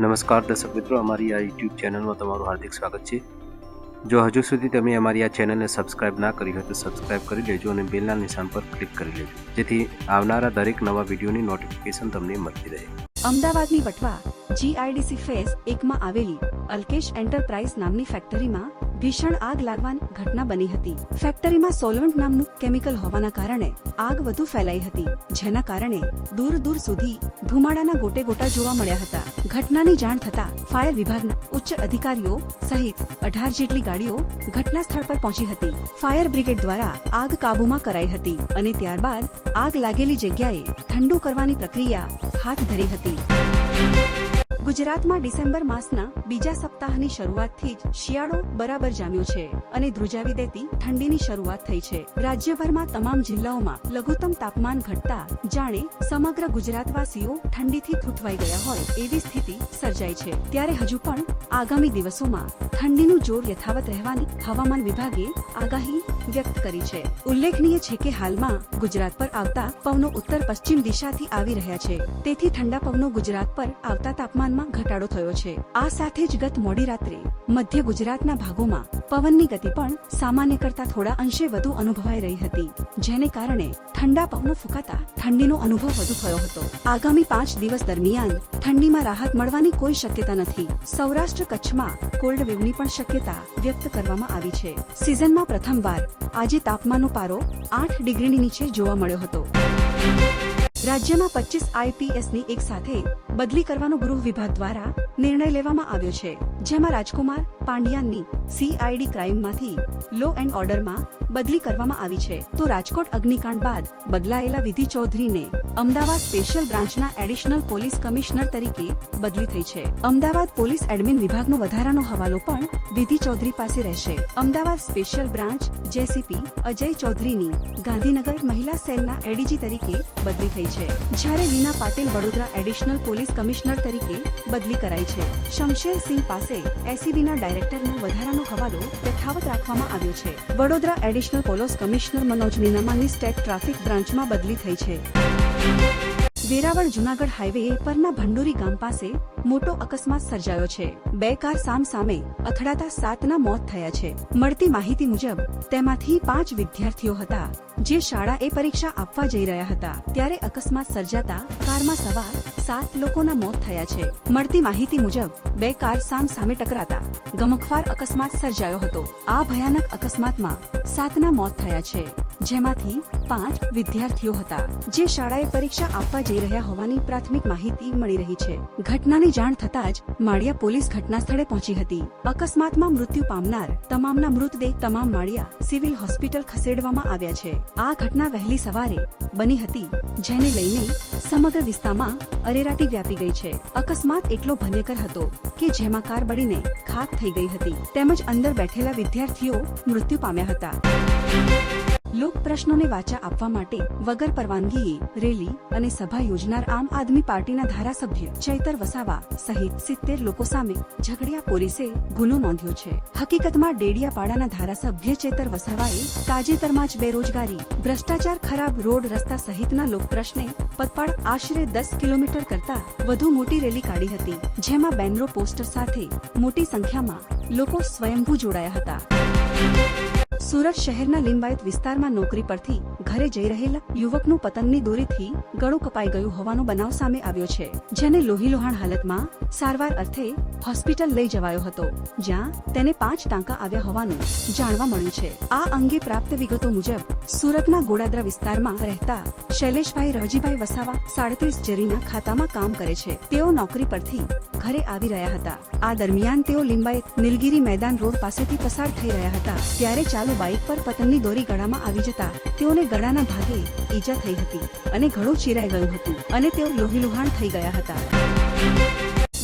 નમસ્કાર દર્શક મિત્રો, અમારી આ યુટ્યુબ ચેનલમાં તમારું હાર્દિક સ્વાગત છે. જો હજુ સુધી તમે અમારી આ ચેનલને સબસ્ક્રાઇબ ના કરી હોય તો સબસ્ક્રાઇબ કરી લેજો અને બેલના નિશાન પર ક્લિક કરી લેજો. જેથી આવનારા દરેક નવા વિડીયોની નોટિફિકેશન તમને મળતી રહે. અમદાવાદની વટવા જીઆઈડીસી ફેઝ એકમાં આવેલી અલ્કેશ એન્ટરપ્રાઇઝ નામની ફેક્ટરીમાં ભીષણ આગ લાગવાની ઘટના બની હતી. ફેક્ટરીમાં સોલવન્ટ નામનું કેમિકલ હોવાના કારણે આગ વધુ ફેલાઈ હતી, જેના કારણે દૂર દૂર સુધી ધુમાડાના ગોટે ગોટા જોવા મળ્યા હતા. ઘટનાની જાણ થતા ફાયર વિભાગના ઉચ્ચ અધિકારીઓ સહિત અઢાર જેટલી ગાડીઓ ઘટના સ્થળ પર પહોંચી હતી. ફાયર બ્રિગેડ દ્વારા આગ કાબૂમાં કરાઈ હતી અને ત્યારબાદ આગ લાગેલી જગ્યાએ ઠંડુ કરવાની પ્રક્રિયા હાથ ધરી હતી. ગુજરાતમાં ડિસેમ્બર માસના બીજા સપ્તાહની શરૂઆતથી જ શિયાળો બરાબર જામ્યો છે અને ધ્રુજાવી દેતી ઠંડીની શરૂઆત થઈ છે. રાજ્યભરમાં તમામ જિલ્લાઓમાં લઘુત્તમ તાપમાન ઘટતા જાણે સમગ્ર ગુજરાતવાસીઓ ઠંડીથી થૂથવાઈ ગયા હોય એવી સ્થિતિ સર્જાઈ છે. ત્યારે હજુ પણ આગામી દિવસોમાં ઠંડીનું જોર યથાવત રહેવાની હવામાન વિભાગે આગાહી વ્યક્ત કરી છે. ઉલ્લેખનીય છે કે હાલમાં ગુજરાત પર આવતા પવનો ઉત્તર પશ્ચિમ દિશાથી આવી રહ્યા છે. તેથી ઠંડા પવનો ગુજરાત પર આવતા તાપમાનમાં ઘટાડો થયો છે. આ સાથે જ ગત મોડી રાત્રે મધ્ય ગુજરાતના ભાગોમાં પવનની ગતિ પણ સામાન્ય કરતા થોડા અંશે વધુ અનુભવાઈ રહી હતી, જેને કારણે ઠંડા પવનો ફૂંકાતા ઠંડીનો અનુભવ વધુ થયો હતો. આગામી પાંચ દિવસ દરમિયાન ઠંડીમાં રાહત મળવાની કોઈ શક્યતા નથી. સૌરાષ્ટ્ર કચ્છમાં કોલ્ડ વેવની પણ શક્યતા વ્યક્ત કરવામાં આવી છે. સિઝનમાં પ્રથમવાર આજે તાપમાનનો પારો આઠ ડિગ્રીની નીચે જોવા મળ્યો હતો. રાજ્યમાં પચીસ આઈપીએસની એક સાથે બદલી કરવાનો ગૃહ વિભાગ દ્વારા નિર્ણય લેવામાં આવ્યો છે, જેમાં રાજકુમાર પાંડ્યાનની સીઆઈડી ક્રાઇમમાંથી લો એન્ડ ઓર્ડરમાં બદલી કરવામાં આવી છે. તો રાજકોટ અગ્નિકાંડ બાદ બદલાયેલા વિધિ ચૌધરીને અમદાવાદ સ્પેશિયલ બ્રાન્ચના એડિશનલ પોલીસ કમિશનર તરીકે બદલી થઈ છે. અમદાવાદ પોલીસ એડમિન વિભાગનો વધારાનો હવાલો પણ વિધિ ચૌધરી પાસે રહેશે. Ahmedabad special branch JCP Ajay ચૌધરીની Gandhinagar મહિલા સેલના એડીજી તરીકે બદલી થઈ છે. જ્યારે Leena Patil Vadodara additional police commissioner તરીકે બદલી કરાઈ છે. શમશેર સિંહ પાસે એસીબીના ડાયરેક્ટરનો વધારાનો હવાલો યથાવત રાખવામાં આવ્યો છે. Vadodara additional police commissioner Manoj નીનામાની state traffic બ્રાન્ચમાં બદલી થઈ છે. વેરાવળ જુનાગઢ હાઈવે પરના ભંડોરી ગામ પાસે મોટો અકસ્માત સર્જાયો છે. બે કાર સામ સામે અથડાતા સાતના મોત થયા છે. મળતી માહિતી મુજબ, તેમાંથી પાંચ વિદ્યાર્થીઓ હતા, જે શાળા એ પરીક્ષા આપવા જઈ રહ્યા હતા. ત્યારે અકસ્માત સર્જાતા કારમાં સવાર સાત લોકોના મોત થયા છે. મળતી માહિતી મુજબ, બે કાર સામ સામે ટકરાતા. ગમખવાર અકસ્માત સર્જાયો હતો. આ ભયાનક અકસ્માતમાં સાતના મોત થયા છે. જેમાંથી પાંચ વિદ્યાર્થીઓ હતા, જે શાળાએ પરીક્ષા આપવા જઈ રહ્યા હોવાની પ્રાથમિક માહિતી મળી રહી છે. ઘટનાની જાણ થતાં જ માળિયા પોલીસ ઘટના સ્થળે પહોંચી હતી. અકસ્માતમાં મૃત્યુ પામનાર તમામના મૃતદેહ તમામ માળિયા સિવિલ હોસ્પિટલ ખસેડવામાં આવ્યા છે. આ ઘટના વહેલી સવારે બની હતી, જેને લઈને સમગ્ર વિસ્તારમાં અરેરાટી વ્યાપી ગઈ છે. અકસ્માત એટલો ભયંકર હતો કે જેમાં કાર બળીને ખાક થઈ ગઈ હતી. તેમજ અંદર બેઠેલા વિદ્યાર્થીઓ મૃત્યુ પામ્યા હતા. લોક પ્રશ્નોને વાચા આપવા માટે વગર પરવાનગીએ રેલી અને સભા યોજનાર આમ આદમી પાર્ટીના ધારાસભ્ય ચૈતર વસાવા સહિત સિત્તેર લોકો સામે ઝઘડિયા પોલીસે ગુનો નોંધ્યો છે. હકીકતમાં ડેડિયાપાડાના ધારાસભ્ય ચેતર વસાવાએ તાજેતરમાં જ બેરોજગારી, ભ્રષ્ટાચાર ખરાબ રોડ રસ્તા સહિતના લોક પ્રશ્ને પદપાડ આશરે દસ કિલોમીટર કરતા વધુ મોટી રેલી કાઢી હતી, જેમાં બેનરો પોસ્ટર સાથે મોટી સંખ્યામાં લોકો સ્વયંભૂ જોડાયા હતા. સુરત શહેરના લિંબાયત વિસ્તારમાં નોકરી પરથી ઘરે જઈ રહેલા યુવકનું પતંગની દોરીથી ગળું કપાઈ ગયું હોવાનો બનાવ સામે આવ્યો છે, જેને લોહીલોહાણ હાલતમાં સારવાર અર્થે હોસ્પિટલ લઈ જવાયો હતો, જ્યાં તેને પાંચ ટાંકા આવ્યા હોવાનું જાણવા મળ્યું છે. આ અંગે પ્રાપ્ત વિગતો મુજબ, સુરતના ગોડાદરા વિસ્તારમાં રહેતા શૈલેષભાઈ રવજીભાઈ વસાવા સાડત્રીસ જરીના ખાતામાં કામ કરે છે. તેઓ નોકરી પરથી ઘરે આવી રહ્યા હતા. આ દરમિયાન તેઓ લિંબાયત નીલગીરી મેદાન રોડ પાસેથી પસાર થઈ રહ્યા હતા, ત્યારે ચાલુ બાઇક પર પતંગની દોરી ગળામાં આવી જતા તેઓને ગળાના ભાગે ઈજા થઈ હતી અને ઘણું ચીરાઈ ગયું હતું અને તેઓ લોહીલુહાણ થઈ ગયા હતા.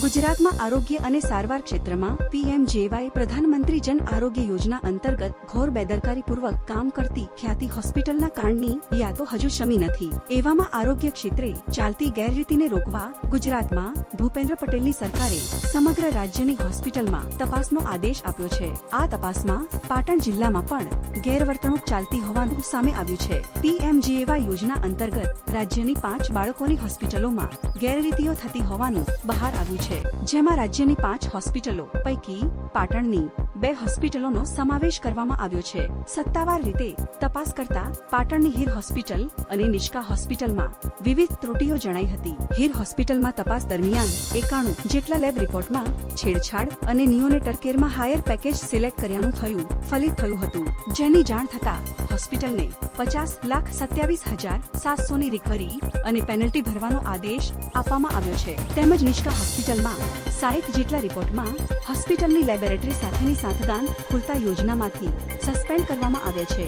ગુજરાતમાં આરોગ્ય અને સારવાર ક્ષેત્રમાં પીએમજેવાય પ્રધાનમંત્રી જન આરોગ્ય યોજના અંતર્ગત ઘોર બેદરકારીપૂર્વક કામ કરતી ખ્યાતિ હોસ્પિટલના કાંડની યાદો હજુ શમી નથી. એવામાં આરોગ્ય ક્ષેત્રે ચાલતી ગેરરીતિને રોકવા ગુજરાતમાં ભૂપેન્દ્ર પટેલની સરકારે સમગ્ર રાજ્યની હોસ્પિટલમાં તપાસનો આદેશ આપ્યો છે. આ તપાસમાં પાટણ જિલ્લામાં પણ ગેરવર્તણૂક ચાલતી હોવાનું સામે આવ્યું છે. પીએમજીએવાય યોજના અંતર્ગત રાજ્યની પાંચ બાળકોની હોસ્પિટલોમાં ગેરરીતિઓ થતી હોવાનું બહાર આવ્યું છે. જેમાં રાજ્યની પાંચ હોસ્પિટલો પૈકી પાટણની બે હોસ્પિટલોનો સમાવેશ કરવામાં આવ્યો છે. સત્તાવાર રીતે તપાસ કરતા પાટણની હીર હોસ્પિટલ અને નિષ્કા હોસ્પિટલમાં વિવિધ ત્રુટીઓ જણાઈ હતી. હીર હોસ્પિટલમાં તપાસ દરમિયાન એકાણું જેટલા લેબ રિપોર્ટમાં છેડછાડ અને નિયોનેટર કેરમાં હાયર પેકેજ સિલેક્ટ કર્યાનું થયું, ફલિત થયું હતું. જેની જાણ થતા હોસ્પિટલને પચાસ લાખ સત્યાવીસ હજાર સાતસોની રિકવરી અને પેનલ્ટી ભરવાનો આદેશ આપવામાં આવ્યો છે. તેમજ નિષ્કા હોસ્પિટલમાં સાહીઠ જેટલા રિપોર્ટમાં હોસ્પિટલની લેબોરેટરી સાથેની સાંઠગાંઠ ખુલતા યોજનામાંથી સસ્પેન્ડ કરવામાં આવ્યા છે.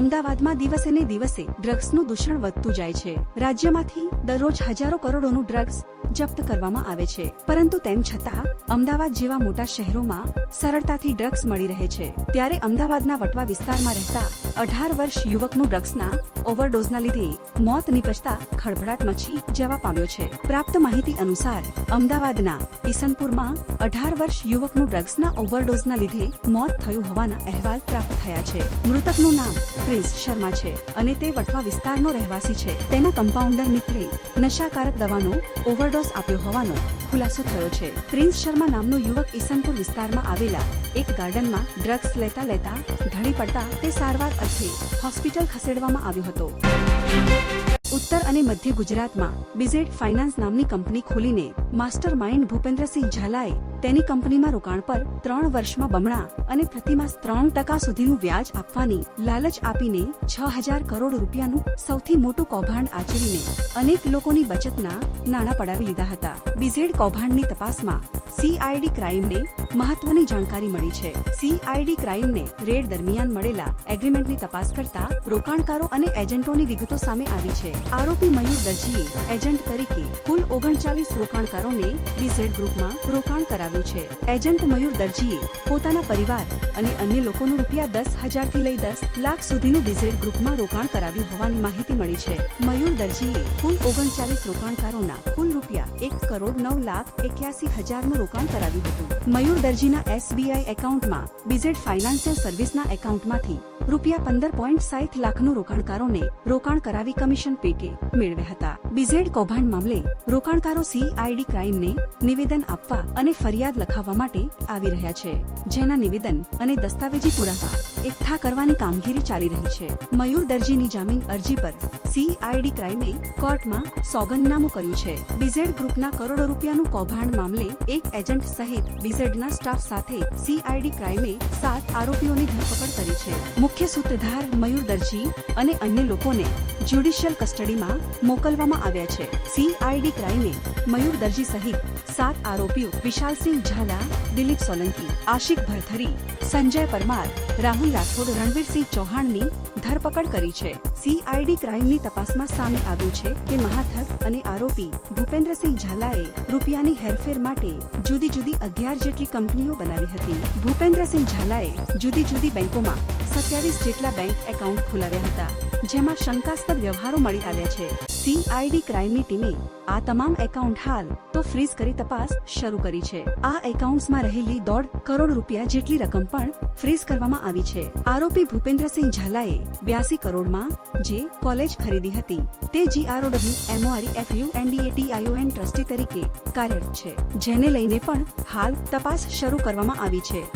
અમદાવાદમાં દિવસે ને દિવસે ડ્રગ્સનું દૂષણ વધતું જાય છે. રાજ્યમાંથી દરરોજ હજારો કરોડોનું ડ્રગ્સ જપ્ત કરવામાં આવે છે. પરંતુ તેમ છતાં, અમદાવાદ જેવા મોટા શહેરોમાં સરળતાથી ડ્રગ્સ મળી રહે છે. ત્યારે અમદાવાદના વટવા વિસ્તારમાં રહેતા અઢાર વર્ષ યુવકનું ડ્રગ્સના ઓવરડોઝના લીધે મોત નીપજતા ખળભળાટ મચી જવા પામ્યો છે. પ્રાપ્ત માહિતી અનુસાર, અમદાવાદના ઈસનપુરમાં અઢાર વર્ષ યુવકનું ડ્રગ્સના ઓવરડોઝના લીધે મોત થયું હોવાના અહેવાલ પ્રાપ્ત થયા છે. મૃતકનું નામ પ્રિન્સ શર્મા છે અને તે વટવા વિસ્તારનો રહેવાસી છે. તેના કમ્પાઉન્ડર મિત્રે નશાકારક દવાનો ઓવરડોઝ આપ્યો હોવાનો ખુલાસો થયો છે. પ્રિન્સ શર્મા નામનો યુવક ઈસનપુર વિસ્તારમાં આવેલા એક ગાર્ડનમાં ડ્રગ્સ લેતા લેતા ઢળી પડતા તે સારવાર અર્થે હોસ્પિટલ ખસેડવામાં આવ્યો હતો. ઉત્તર અને મધ્ય ગુજરાતમાં બિઝેડ ફાઇનાન્સ નામની કંપની ખોલીને માસ્ટર માઇન્ડ ભૂપેન્દ્રસિંહ ઝાલાએ તેની કંપનીમાં રોકાણ પર ત્રણ વર્ષમાં બમણા અને પ્રતિમાસ ત્રણ ટકા સુધીનું વ્યાજ આપવાની લાલચ આપીને છ હજાર કરોડ રૂપિયાનું સૌથી મોટું કૌભાંડ આચરીને અનેક લોકોની બચતના નાણાં પડાવી લીધા હતા. બિઝેડ કૌભાંડની તપાસમાં સીઆઈડી ક્રાઇમને મહત્વની જાણકારી મળી છે. સીઆઈડી ક્રાઇમને રેડ દરમિયાન મળેલા એગ્રીમેન્ટની તપાસ કરતા રોકાણકારો અને એજન્ટોની વિગતો સામે આવી છે. આરોપી મયુર દરજીએ એજન્ટ તરીકે કુલ ઓગણચાલીસ રોકાણકારોને બીઝેડ ગ્રુપમાં રોકાણ કરાવ્યું છે. એજન્ટ મયુર દરજીએ પોતાના પરિવાર અને અન્ય લોકોનું રૂપિયા દસ હજારથી લઈ દસ લાખ સુધીનું બીઝેડ ગ્રુપમાં રોકાણ કરાવ્યું હોવાની માહિતી મળી છે. મયુર દરજીએ કુલ ઓગણચાલીસ રોકાણકારોના કુલ રૂપિયા એક કરોડ નવ લાખ એક્યાસી હજારનું રોકાણ કરાવ્યું હતું. મયુર દરજીના એસબીઆઈ એકાઉન્ટમાં બીઝેડ ફાઇનાન્શિયલ સર્વિસના એકાઉન્ટમાંથી રૂપિયા પંદર પોઈન્ટ સાઈઠ લાખનું રોકાણકારોને રોકાણ કરાવી કમિશન પેટે મેળવ્યા હતા. બીઝેડ કૌભાંડ મામલે રોકાણકારો સીઆઈડી ક્રાઇમને નિવેદન આપવા અને ફરિયાદ લખાવવા માટે આવી રહ્યા છે. જેના નિવેદન અને દસ્તાવેજી પુરાવા એકઠા કરવાની કામગીરી ચાલી રહી છે. મયુર દરજીની જામીન અરજી પર સીઆઈડી ક્રાઇમે કોર્ટમાં સોગંદનામું કર્યું છે. બીઝેડ ગ્રુપના કરોડો રૂપિયાનું કૌભાંડ મામલે એક એજન્ટ સહિત બીઝેડના સ્ટાફ સાથે સીઆઈડી ક્રાઇમે સાત આરોપીઓની ધરપકડ કરી છે. મુખ્ય સૂત્રધાર મયુર દરજી અને અન્ય લોકોને જ્યુડિશિયલ કસ્ટડીમાં મોકલવામાં આવ્યા છે. સીઆઈડી ક્રાઇમે મયુર દરજી સહિત સાત આરોપીઓ વિશાલસિંહ ઝાલા, દિલીપ સોલંકી, આશિક ભરથરી, સંજય પરમાર, રાહુલ રાઠોડ, રણવીરસિંહ ચૌહાણની ધરપકડ કરી છે. સીઆઈડી ક્રાઇમની તપાસમાં સામે આવ્યું છે કે મહાથક અને આરોપી ભૂપેન્દ્રસિંહ ઝાલાએ રૂપિયાની હેરફેર માટે જુદી જુદી અગિયાર જેટલી કંપનીઓ બનાવી હતી. ભૂપેન્દ્રસિંહ ઝાલાએ જુદી જુદી બેંકોમાં સત્યાવીસ જેટલા બેંક એકાઉન્ટ ખોલાવ્યા હતા. જેમાં શંકાસ્પદ વ્યવહારો મળી આવ્યા છે. સીઆઈડી ક્રાઇમની ટીમે આ તમામ એકાઉન્ટ હાલ તો ફ્રીઝ કરી તપાસ શરૂ કરી છે. આ એકાઉન્ટ્સમાં રહેલી દોઢ કરોડ રૂપિયા જેટલી રકમ પણ ફ્રીઝ કરવામાં આવી છે. આરોપી ભૂપેન્દ્રસિંહ ઝાલાએ બ્યાસી કરોડમાં જે કોલેજ ખરીદી હતી, તે જીઆરઓડબ્લ્યુ એમઓઆરઈ એફયુ એનડીએટીઆઈઓએન ટ્રસ્ટી તરીકે કાર્યરત છે. જેને લઈને પણ હાલ તપાસ શરૂ કરવામાં આવી છે.